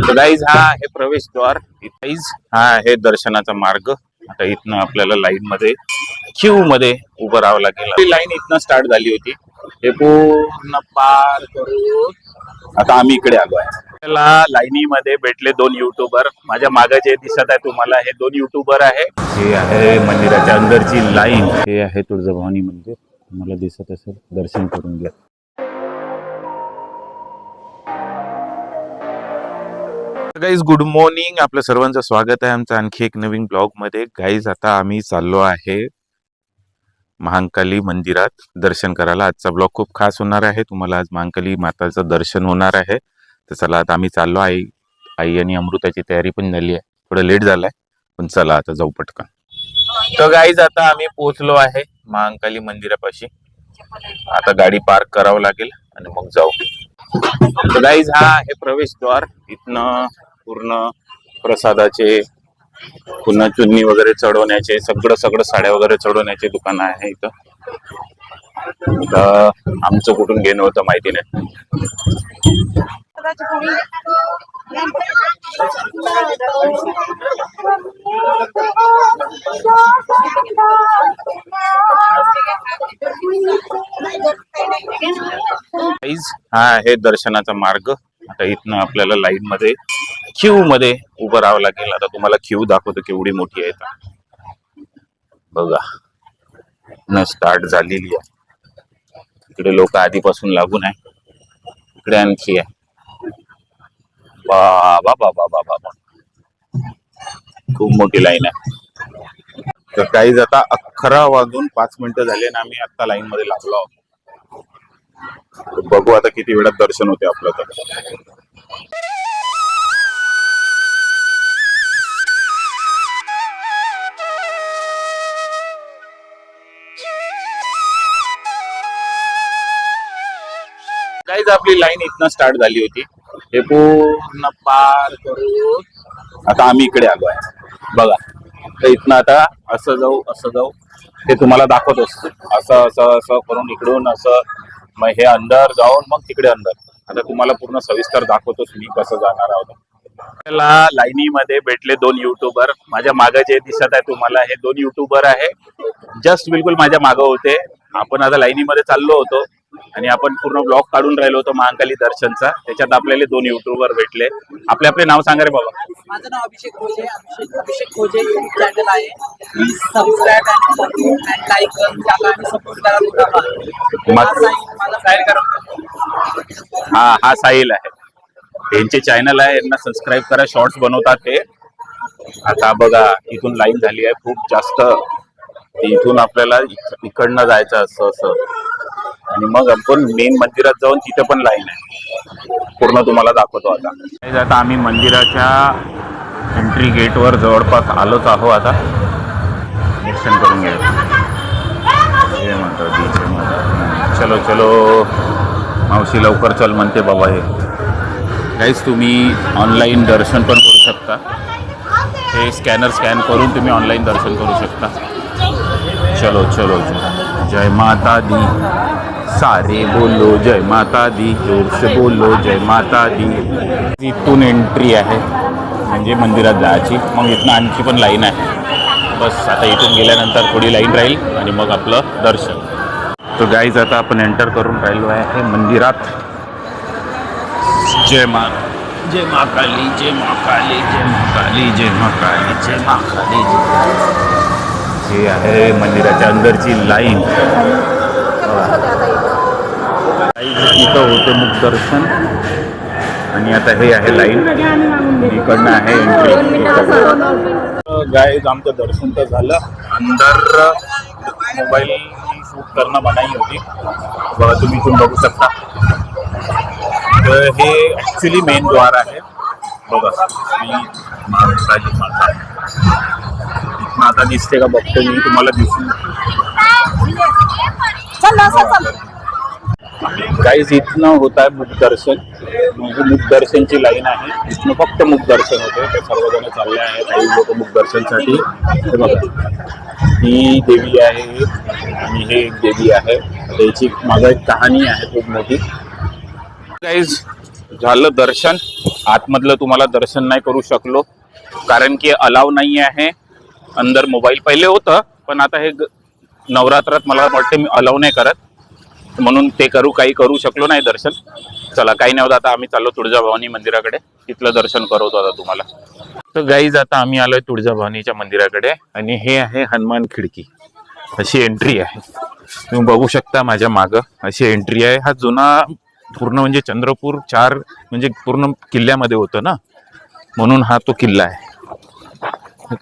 Guys हा आहे प्रवेशद्वार. गाईज हा आहे दर्शनाचा मार्ग. आता इथनं आपल्याला लाईन मध्ये क्यू मध्ये उभं राहावं लागेल. लाईन इथनं स्टार्ट झाली होती. हे पूर्ण पार करून आता आम्ही इकडे आलो आहे. आपल्याला लाईनीमध्ये भेटले दोन युट्यूबर माझ्या मागे जे दिसत आहे तुम्हाला हे दोन युट्यूबर आहे. हे आहे मंदिराच्या अंदरची लाईन हे आहे तुळजाभवानी मंदिर. तुम्हाला दिसत असेल दर्शन करून घ्या. गाईज गुड मॉर्निंग आपलं सर्वांचं स्वागत आहे आमचं आणखी एक नवीन ब्लॉगमध्ये गाईज आता आम्ही चाललो आहे महांकाली मंदिरात दर्शन करायला. आजचा ब्लॉग खूप खास होणार आहे. तुम्हाला आज महांकाली माताचं दर्शन होणार आहे. तर चला आता आम्ही चाललो आई आई आणि अमृताची तयारी पण झाली आहे. थोडं लेट झालाय पण चला आता जाऊ पटकन. तर गाईज आता आम्ही पोहोचलो आहे महांकाली मंदिरापाशी. आता गाडी पार्क करावं लागेल आणि मग जाऊ. गाईज हा आहे प्रवेशद्वार. इथनं पूर्ण प्रसादाचे पुन्हा चुन्नी वगैरे चढवण्याचे सगळं सगळं साड्या वगैरे चढवण्याचे दुकान आहे इथं. आमचं कुठून घेणं होतं माहिती नाही. हा आहे दर्शनाचा मार्ग. आता इथनं आपल्याला लाईन मध्ये क्यू मध्ये उभं राहावं लागेल. आता तुम्हाला क्यू दाखवतो केवढी मोठी आहे बघा. न स्टार्ट झालेली आहे. इकडे लोक आधीपासून लागून आहे. इकडे आणखी आहे. बाबा बाबा बाबा बा खूप मोठी लाईन आहे. तर काही आता अकरा वाजून पाच मिनिटं झाले ना आम्ही आता लाईन मध्ये लागलो आहोत. बघू आता किती वेळात दर्शन होते आपलं तर. काहीच आपली लाईन इथनं स्टार्ट झाली होती. हे पूर्ण पार करून आता आम्ही इकडे आलो आहे. बघा तर इथनं आता असं जाऊ असं जाऊ ते तुम्हाला दाखवत असतो असं असं असं करून इकडून असं मग हे अंदर जाऊन मग तिकडे अंदर आता तुम्हाला पूर्ण सविस्तर दाखवतोच मी कसं जाणार आहोत. आपल्याला लाईनीमध्ये भेटले दोन युट्यूबर माझ्या मागे जे दिसत आहे तुम्हाला हे दोन युट्यूबर आहे. जस्ट बिलकुल माझ्या मागं होते. आपण आता लाईनीमध्ये चाललो होतो. आणि आपण पूर्ण ब्लॉग काढून राहिलो होतो महाकाली दर्शनचा. त्याच्यात आपल्याला दोन युट्यूबर भेटले. आपले आपले नाव सांगा रे बाबा. माझं नाव अभिषेक खोजे अभिषेक अभिषेक खोजे युट्यूब चॅनल आहे. प्लीज सबस्क्राईब अँड लाईक त्याला आणि सपोर्ट करा लोकांना माझा करा. हा हा साहिल आहे. त्यांचे चॅनल आहे. यांना सबस्क्राईब करा. शॉर्ट्स बनवतात ते. आता बघा इथून लाईन झाली आहे. खूप जास्त इथून आपल्याला इक- इकडनं जायचं असं असं. आणि मग आपण मेन मंदिरात जाऊन तिथे पण लाईन आहे. पूर्ण तुम्हाला दाखवतो आता. आता आम्ही मंदिराच्या एंट्री गेटवर जवळपास आलोच आहो आता. दर्शन करून घ्या. जय चलो चलो. मावशी लवकर चल म्हणते बाबा हे. काहीच तुम्ही ऑनलाईन दर्शन पण करू शकता. हे स्कॅनर स्कॅन करून तुम्ही ऑनलाईन दर्शन करू शकता. चलो चलो चलो. जय माता दी. सारे बोलो जय माता दी जोर से बोलो जय माता दी इथून एंट्री आहे म्हणजे मंदिरात जायची. मग इथनं आणखी पण लाईन आहे. बस आता इथून गेल्यानंतर थोडी लाईन राहील आणि मग आपलं दर्शन. तो गाईज आता आपण एंटर करून राहिलो आहे मंदिरात. जय मा जय मा काली जय मा काली जय मा काली जय मा काली जय मा काली. जय हे आहे मंदिराच्या अंदरची लाईन इथं होते मुख दर्शन आणि आता हे आहे लाईन. इकडनं आहे गायज आमचं दर्शन तर झालं. अंदर मोबाईल शूट करणं मनाई होती. बघा तुम्ही इथून बघू शकता. तर हे ॲक्च्युली मेन द्वार आहे. बघा मी महाराष्ट्राची माता. इथनं आता दिसते का बघतो मी तुम्हाला दिसून काहीच इथनं होत आहे मुखदर्शन. म्हणजे मुखदर्शनची लाईन आहे. इथनं फक्त मुखदर्शन होते. ते सर्वजण चालले आहेत. काही लोक मुखदर्शनसाठी. हे बघा. ही देवी आहे. आणि हे एक देवी आहे. त्याची माझं एक कहाणी आहे खूप मोठी. काहीच झालं दर्शन. आतमधलं तुम्हाला दर्शन नाही करू शकलो. कारण की अलाव नाही आहे. अंदर मोबाईल पहिले होतं. पण आता हे ग- नवरात्रात मला वाटतं मी अलाव नाही करत. म्हणून ते करू काही करू शकलो नाही दर्शन. चला काही नाही आता आम्ही चाललो तुळजाभवानी मंदिराकडे. तिथलं दर्शन करवतो आता तुम्हाला. तर गाईज आता आम्ही आलोय तुळजाभवानीच्या मंदिराकडे. आणि हे आहे हनुमान खिडकी. अशी एंट्री आहे. तुम्ही बघू शकता माझ्या मागं. अशी एंट्री आहे. हा जुना पूर्ण म्हणजे चंद्रपूर चार म्हणजे पूर्ण किल्ल्यामध्ये होतं ना? म्हणून हा तो किल्ला आहे.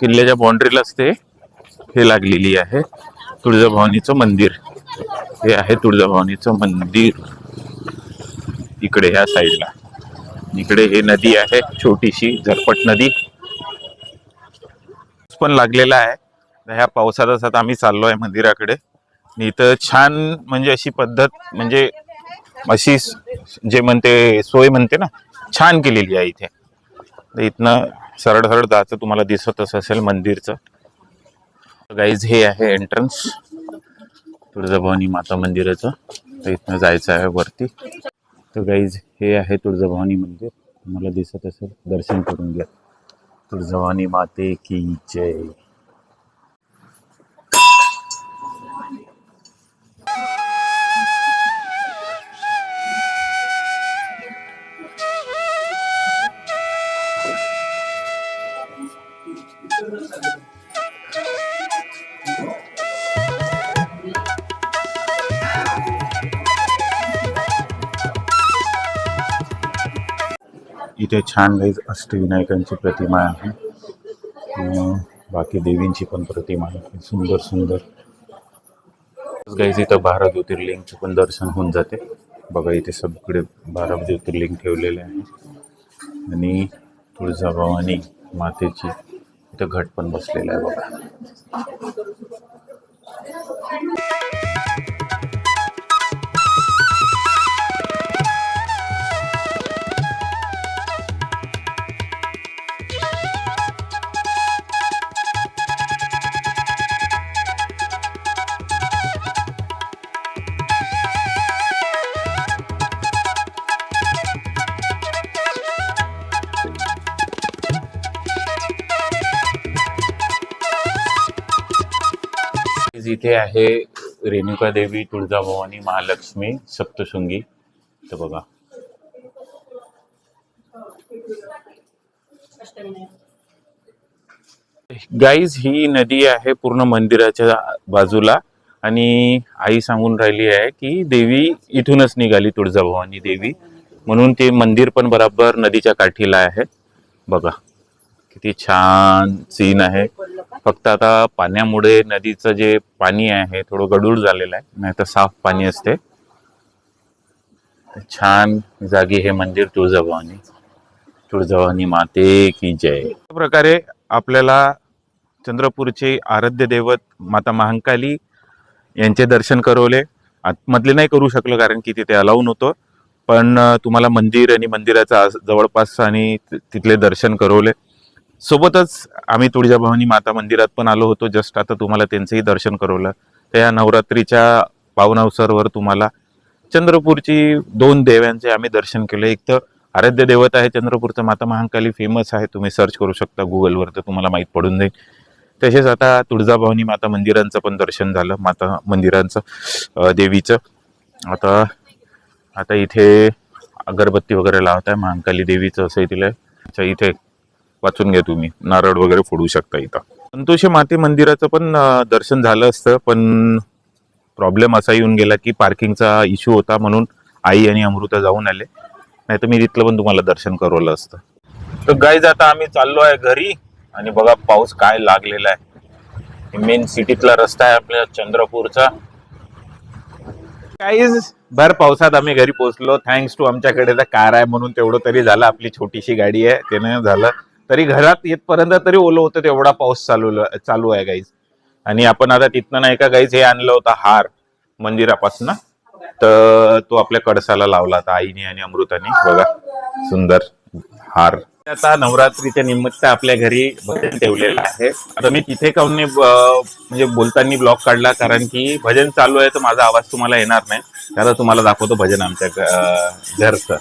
किल्ल्याच्या बाउंड्रीलाच ते हे लागलेली आहे. तुळजाभवानीचं मंदिर. हे आहे तुळजाभवानीचं मंदिर. इकडे ह्या साईडला इकडे हे नदी आहे छोटीशी झरपट नदी. पण लागलेला आहे. ह्या पावसातच आता आम्ही चाललो आहे मंदिराकडे. आणि इथं छान म्हणजे अशी पद्धत म्हणजे अशी जे म्हणते सोय म्हणते ना छान केलेली आहे इथे. इथनं सरळ सरळ जायचं तुम्हाला दिसतच असेल मंदिरचं. गाईज हे आहे एंट्रन्स तुळजाभवानी माता मंदिराचं. तर इथनं जायचं आहे वरती. तर गाईज हे आहे तुळजाभवानी मंदिर. तुम्हाला दिसत असेल दर्शन करून घ्या. तुळजाभवानी माते की जय. इथे छान गाईज अष्टविनायकांची प्रतिमा आहे. बाकी देवींची पण प्रतिमा आहे. सुंदर सुंदर. गाईज इथं बारा ज्योतिर्लिंगचे पण दर्शन होऊन जाते. बघा इथे सगळे बारा ज्योतिर्लिंग ठेवलेले आहे आणि तुळजाभवानी मातेची इथं घट पण बसलेला आहे बघा. इथे आहे रेणुका देवी तुळजाभवानी महालक्ष्मी सप्तशृंगी. तर बघा. गाईज ही नदी आहे पूर्ण मंदिराच्या बाजूला. आणि आई सांगून राहिली आहे की देवी इथूनच निघाली तुळजाभवानी देवी. म्हणून ते मंदिर पण बराबर नदीच्या काठीला आहे. बघा किती छान सीन आहे. फक्त आता पाण्यामुळे नदीचं जे पाणी आहे थोडं गडूळ झालेलं आहे नाही तर साफ पाणी असते. छान जागी हे मंदिर तुळजाभवानी. तुळजाभवानी माते की जय. अशा प्रकारे आपल्याला चंद्रपूरचे आराध्य दैवत माता महांकाली यांचे दर्शन करवले. आतमधले नाही करू शकलो कारण की तिथे अलाऊन होतं पण तुम्हाला मंदिर आणि मंदिराचा जवळपास आणि तिथले दर्शन करवले. सोबतच आम्ही तुळजाभवानी माता मंदिरात पण आलो होतो. जस्ट आता तुम्हाला त्यांचंही दर्शन करवलं. तर या नवरात्रीच्या पावनावसरवर तुम्हाला चंद्रपूरची दोन देव्यांचे आम्ही दर्शन केले. एक तर आराध्य देवत आहे चंद्रपूरचं माता महाकाली फेमस आहे. तुम्ही सर्च करू शकता गुगलवर तर तुम्हाला माहीत पडून जाईल. तसेच आता तुळजाभवानी माता मंदिरांचं पण दर्शन झालं माता मंदिरांचं देवीचं. आता आता इथे अगरबत्ती वगैरे लावत आहे महाकाली देवीचं असं तिला अच्छा इथे वाचून घ्या तुम्ही. नारळ वगैरे फोडू शकता इथं. संतोषी माते मंदिराचं पण दर्शन झालं असतं पण प्रॉब्लेम असा येऊन गेला की पार्किंगचा इश्यू होता म्हणून आई आणि अमृता जाऊन आले. नाही तर मी तिथलं पण तुम्हाला दर्शन करवलं असतं. तर गाईज आता आम्ही चाललो आहे घरी आणि बघा पाऊस काय लागलेला आहे. मेन सिटीतला रस्ता आहे आपल्या चंद्रपूरचा. काहीच भर पावसात आम्ही घरी पोहोचलो. थँक्स टू आमच्याकडे तर कार आहे म्हणून तेवढं तरी झालं. आपली छोटीशी गाडी आहे त्यानं झालं. तरी घरात येतपर्यंत तरी ओलं होतं तेवढा पाऊस चालू चालू आहे गाईज आणि आपण आता तिथनं नाही का गाईज हे आणलं होतं हार मंदिरापासून. तर तो आपल्या कडसाला लावला आता आईने आणि अमृताने. बघा सुंदर हार. आता नवरात्रीच्या निमित्त आपल्या घरी भजन ठेवलेलं आहे. आता मी तिथे काऊन म्हणजे बोलताना ब्लॉग काढला कारण की भजन चालू आहे तर माझा आवाज तुम्हाला येणार नाही. त्याला तुम्हाला दाखवतो भजन आमच्या ग- अं, घरचं.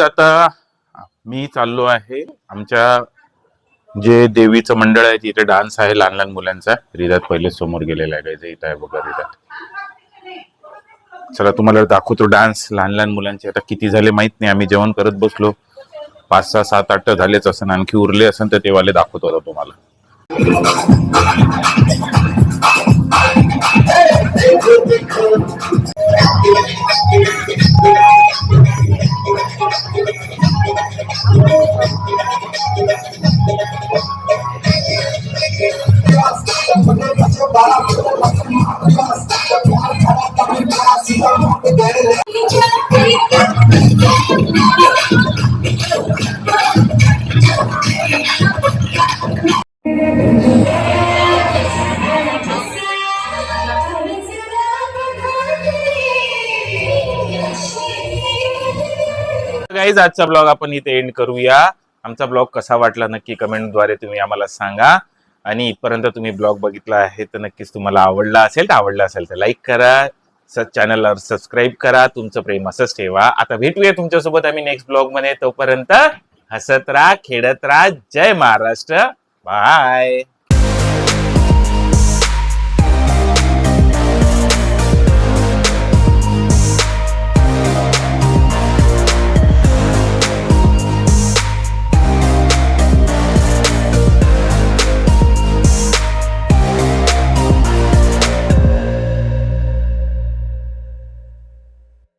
आता मी चाललो आहे आमच्या जे देवीचं मंडळ आहे तिथे डान्स आहे लहान लहान मुलांचा. रिदात पहिले समोर गेलेला आहे guys. इथं आहे बघा रिदात. चला तुम्हाला दाखवतो डान्स लहान लहान मुलांचे. आता किती झाले माहीत नाही आम्ही जेवण करत बसलो. पाच सहा सात आठ झालेच असं आणखी उरले असेल तर ते वाले दाखवतो आता तुम्हाला. गाईज आजचा ब्लॉग आपण इथे एंड करूया. आमचा ब्लॉग कसा वाटला नक्की कमेंटद्वारे तुम्ही आम्हाला सांगा. आणि इथपर्यंत तुम्ही ब्लॉग बघितला आहे तर नक्कीच तुम्हाला आवडला असेल तर आवडला असेल तर लाईक करा. चॅनलला सबस्क्राईब करा. तुमचं प्रेम असंच ठेवा. आता भेटूया तुमच्यासोबत आम्ही नेक्स्ट ब्लॉगमध्ये. तोपर्यंत हसत राहा खेळत राहा. जय महाराष्ट्र. बाय